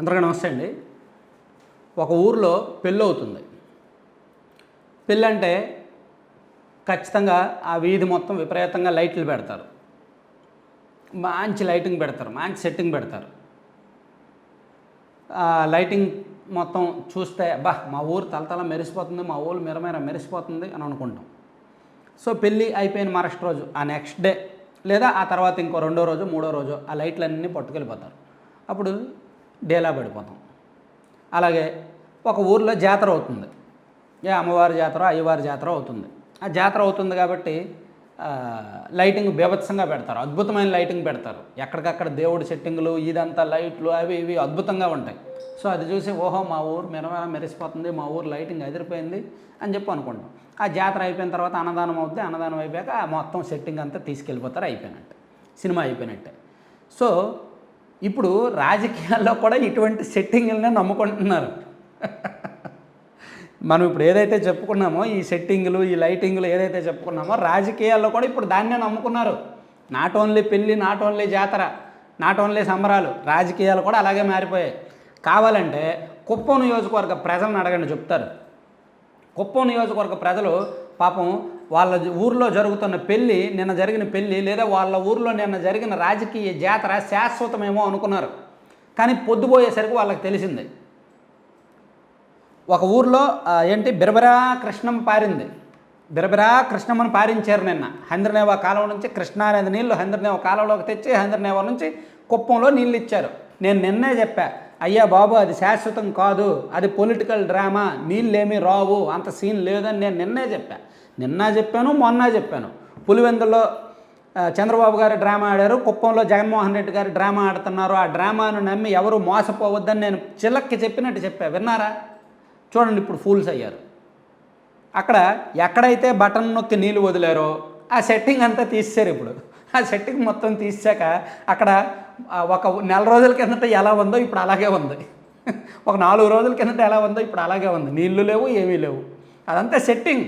అందరికీ నమస్తే అండి. ఒక ఊర్లో పెళ్ళి అవుతుంది. పెళ్ళి అంటే ఖచ్చితంగా ఆ వీధి మొత్తం విపరీతంగా లైట్లు పెడతారు. మంచి లైటింగ్ పెడతారు మంచి సెట్టింగ్ పెడతారు. ఆ లైటింగ్ మొత్తం చూస్తే బా మా ఊరు తలతల మెరిసిపోతుంది మా ఊరు మెరమెర మెరిసిపోతుంది అని అనుకుంటాం. సో పెళ్ళి అయిపోయిన మరస్ట్ రోజు ఆ నెక్స్ట్ డే లేదా ఆ తర్వాత ఇంకో రెండో రోజు మూడో రోజు ఆ లైట్లన్నీ పట్టుకెళ్ళిపోతారు. అప్పుడు డేలా పడిపోతాం. అలాగే ఒక ఊర్లో జాతర అవుతుంది. ఏ అమ్మవారి జాతర అయ్యవారి జాతర అవుతుంది. ఆ జాతర అవుతుంది కాబట్టి లైటింగ్ బీభత్సంగా పెడతారు. అద్భుతమైన లైటింగ్ పెడతారు. ఎక్కడికక్కడ దేవుడి సెట్టింగులు ఇదంతా లైట్లు అవి ఇవి అద్భుతంగా ఉంటాయి. సో అది చూసి ఓహో మా ఊరు మెరమెర మెరిసిపోతుంది మా ఊరు లైటింగ్ అదిరిపోయింది అని చెప్పి అనుకుంటాం. ఆ జాతర అయిపోయిన తర్వాత అన్నదానం అవుతుంది అన్నదానం అయిపోయాక ఆ మొత్తం సెట్టింగ్ అంతా తీసుకెళ్ళిపోతారు అయిపోయినట్టు. సినిమా అయిపోయినట్టే. సో ఇప్పుడు రాజకీయాల్లో కూడా ఇటువంటి సెట్టింగులనే నమ్ముకుంటున్నారు. మనం ఇప్పుడు ఏదైతే చెప్పుకున్నామో ఈ సెట్టింగులు ఈ లైటింగులు ఏదైతే చెప్పుకున్నామో రాజకీయాల్లో కూడా ఇప్పుడు దాన్నే నమ్ముకున్నారు. నాట్ ఓన్లీ పెళ్ళి నాట్ ఓన్లీ జాతర నాట్ ఓన్లీ సంబరాలు రాజకీయాలు కూడా అలాగే మారిపోయాయి. కావాలంటే కుప్పం నియోజకవర్గ ప్రజలను అడగండి చెప్తారు. కుప్పం నియోజకవర్గ ప్రజలు పాపం వాళ్ళ ఊర్లో జరుగుతున్న పెళ్ళి నిన్న జరిగిన పెళ్ళి లేదా వాళ్ళ ఊర్లో నిన్న జరిగిన రాజకీయ జాతర శాశ్వతమేమో అనుకున్నారు. కానీ పొద్దుపోయేసరికి వాళ్ళకి తెలిసింది. ఒక ఊర్లో ఏంటి బిరబరా కృష్ణం పారింది. బిరబిరా కృష్ణమ్మను పారించారు నిన్న. హంద్రనేవ కాలువ నుంచి కృష్ణానది నీళ్ళు హంద్రనేవ కాలువలోకి తెచ్చి హంద్రనేవ నుంచి కుప్పంలో నీళ్ళు ఇచ్చారు. నేను నిన్నే చెప్పా అయ్యా బాబు అది శాశ్వతం కాదు. అది పొలిటికల్ డ్రామా. నీళ్ళేమీ రావు. అంత సీన్ లేదని నేను నిన్నే చెప్పా. నిన్న చెప్పాను మొన్న చెప్పాను. పులివెందులో చంద్రబాబు గారు డ్రామా ఆడారు కుప్పంలో జగన్మోహన్ రెడ్డి గారు డ్రామా ఆడుతున్నారు. ఆ డ్రామాను నమ్మి ఎవరు మోసపోవద్దని నేను చిలక్కి చెప్పినట్టు చెప్పా. విన్నారా? చూడండి ఇప్పుడు ఫూల్స్ అయ్యారు. అక్కడ ఎక్కడైతే బటన్ నొక్కి నీళ్ళు వదిలారో ఆ సెట్టింగ్ అంతా తీసేశారు ఇప్పుడు. ఆ సెట్టింగ్ మొత్తం తీసాక అక్కడ ఒక నెల రోజుల కిందట ఎలా ఉందో ఇప్పుడు అలాగే ఉంది. ఒక నాలుగు రోజుల కిందట ఎలా ఉందో ఇప్పుడు అలాగే ఉంది. నీళ్ళు లేవు ఏమీ లేవు. అదంతా సెట్టింగ్.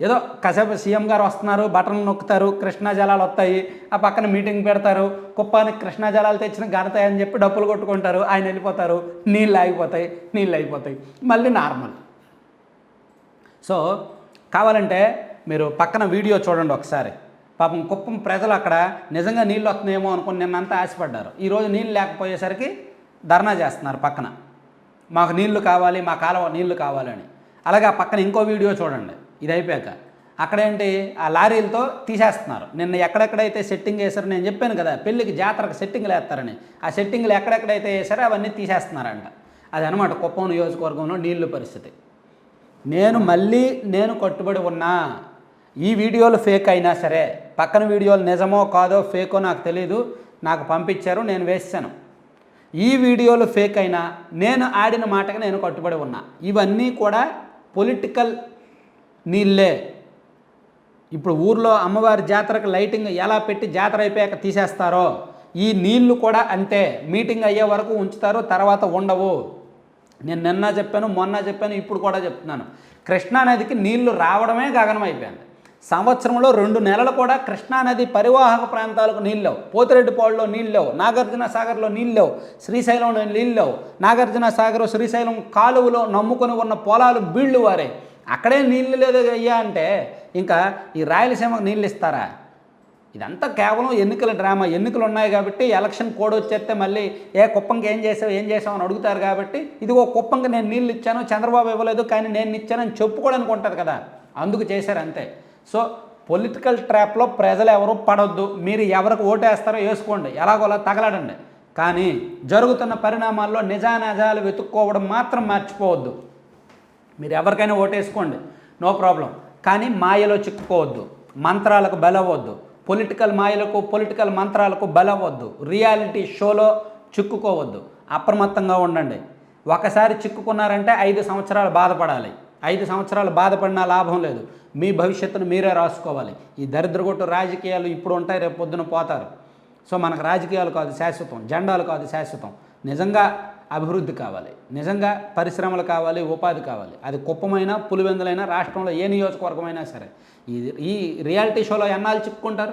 ఏదో కాసేపు సీఎం గారు వస్తున్నారు బటన్లు నొక్కుతారు కృష్ణా జలాలు వస్తాయి ఆ పక్కన మీటింగ్ పెడతారు కుప్పానికి కృష్ణా జలాలు తెచ్చిన ఘనత అని చెప్పి డబ్బులు కొట్టుకుంటారు ఆయన వెళ్ళిపోతారు నీళ్ళు ఆగిపోతాయి నీళ్ళు అయిపోతాయి మళ్ళీ నార్మల్. సో కావాలంటే మీరు పక్కన వీడియో చూడండి ఒకసారి. పాపం కుప్పం ప్రజలు అక్కడ నిజంగా నీళ్ళు వస్తున్నాయేమో అనుకుని నిన్నంతా ఆశపడ్డారు. ఈరోజు నీళ్ళు లేకపోయేసరికి ధర్నా చేస్తున్నారు పక్కన. మాకు నీళ్ళు కావాలి మా కాలువ నీళ్ళు కావాలని అలాగే ఆ పక్కన ఇంకో వీడియో చూడండి. ఇది అయిపోయాక అక్కడేంటి ఆ లారీలతో తీసేస్తున్నారు. నిన్న ఎక్కడెక్కడైతే సెట్టింగ్ వేశారో నేను చెప్పాను కదా పెళ్ళికి జాతరకు సెట్టింగ్లు వేస్తారని. ఆ సెట్టింగ్లు ఎక్కడెక్కడైతే వేసారో అవన్నీ తీసేస్తున్నారంట. అది అనమాట కుప్పం నియోజకవర్గంలో నీళ్ళు పరిస్థితి. నేను మళ్ళీ నేను కట్టుబడి ఉన్నా ఈ వీడియోలు ఫేక్ అయినా సరే పక్కన వీడియోలు నిజమో కాదో ఫేకో నాకు తెలియదు నాకు పంపించారు నేను వేసాను ఈ వీడియోలు ఫేక్ అయినా నేను ఆడిన మాటకి నేను కట్టుబడి ఉన్నా. ఇవన్నీ కూడా పొలిటికల్ నీళ్ళే. ఇప్పుడు ఊర్లో అమ్మవారి జాతరకు లైటింగ్ ఎలా పెట్టి జాతర అయిపోయాక తీసేస్తారో ఈ నీళ్ళు కూడా అంతే. మీటింగ్ అయ్యే వరకు ఉంచుతారు తర్వాత ఉండవు. నేను నిన్న చెప్పాను మొన్న చెప్పాను ఇప్పుడు కూడా చెప్తున్నాను. కృష్ణానదికి నీళ్ళు రావడమే గగనం అయిపోయింది. సంవత్సరంలో రెండు నెలలు కూడా కృష్ణానది పరివాహక ప్రాంతాలకు నీళ్ళు లేవు పోతిరెడ్డిపాడులో నీళ్ళు లేవు నాగార్జున సాగర్లో నీళ్ళు లేవు శ్రీశైలంలో నీళ్ళు లేవు నాగార్జున సాగర్ శ్రీశైలం కాలువలో నమ్ముకొని ఉన్న పొలాలు బీళ్ళు వారే. అక్కడే నీళ్ళు లేదు అయ్యా అంటే ఇంకా ఈ రాయలసీమకు నీళ్ళు ఇస్తారా? ఇదంతా కేవలం ఎన్నికల డ్రామా. ఎన్నికలు ఉన్నాయి కాబట్టి ఎలక్షన్ కోడ్ వచ్చేస్తే మళ్ళీ ఏ కుప్పంకి ఏం చేసావు ఏం చేసావు అని అడుగుతారు కాబట్టి ఇదిగో కుప్పంకి నేను నీళ్ళు ఇచ్చాను చంద్రబాబు ఇవ్వలేదు కానీ నేను ఇచ్చానని చెప్పుకోవడానికి ఉంటుంది కదా. అందుకు చేశారు అంతే. సో పొలిటికల్ ట్రాప్లో ప్రజలు ఎవరు పడొద్దు. మీరు ఎవరికి ఓటేస్తారో వేసుకోండి. ఎలాగోలా తగలడండి. కానీ జరుగుతున్న పరిణామాల్లో నిజానిజాలు వెతుక్కోవడం మాత్రం మర్చిపోవద్దు. మీరు ఎవరికైనా ఓటేసుకోండి. No problem. కానీ మాయలో చిక్కుకోవద్దు. మంత్రాలకు బలవద్దు పొలిటికల్ మాయలకు పొలిటికల్ మంత్రాలకు బలవద్దు రియాలిటీ షోలో చిక్కుకోవద్దు. అప్రమత్తంగా ఉండండి. ఒకసారి చిక్కుకున్నారంటే ఐదు సంవత్సరాలు బాధపడాలి. ఐదు సంవత్సరాలు బాధపడినా లాభం లేదు. మీ భవిష్యత్తును మీరే రాసుకోవాలి. ఈ దరిద్రగొట్టు రాజకీయాలు ఇప్పుడు ఉంటాయి రేపు పొద్దున పోతారు. సో మనకు రాజకీయాలు కాదు శాశ్వతం. జెండాలు కాదు శాశ్వతం. నిజంగా అభివృద్ధి కావాలి. నిజంగా పరిశ్రమలు కావాలి ఉపాధి కావాలి. అది కుప్పమైనా పులివెందులైనా రాష్ట్రంలో ఏ నియోజకవర్గమైనా సరే. ఈ ఈ రియాలిటీ షోలో ఎన్నాళ్ళు చిక్కుకుంటారు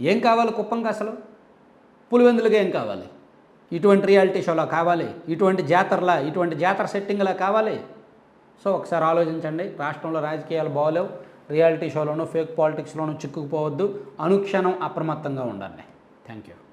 ఏం కావాలి కుప్పంకి అసలు? పులివెందులుగా ఏం కావాలి? ఇటువంటి రియాలిటీ షోలా కావాలి? ఇటువంటి జాతరలా ఇటువంటి జాతర సెట్టింగ్లా కావాలి? సో ఒకసారి ఆలోచించండి. రాష్ట్రంలో రాజకీయాలు బాగోలేవు. రియాలిటీ షోలోను ఫేక్ పాలిటిక్స్లోనూ చిక్కుకుపోవద్దు. అనుక్షణం అప్రమత్తంగా ఉండండి. Thank you.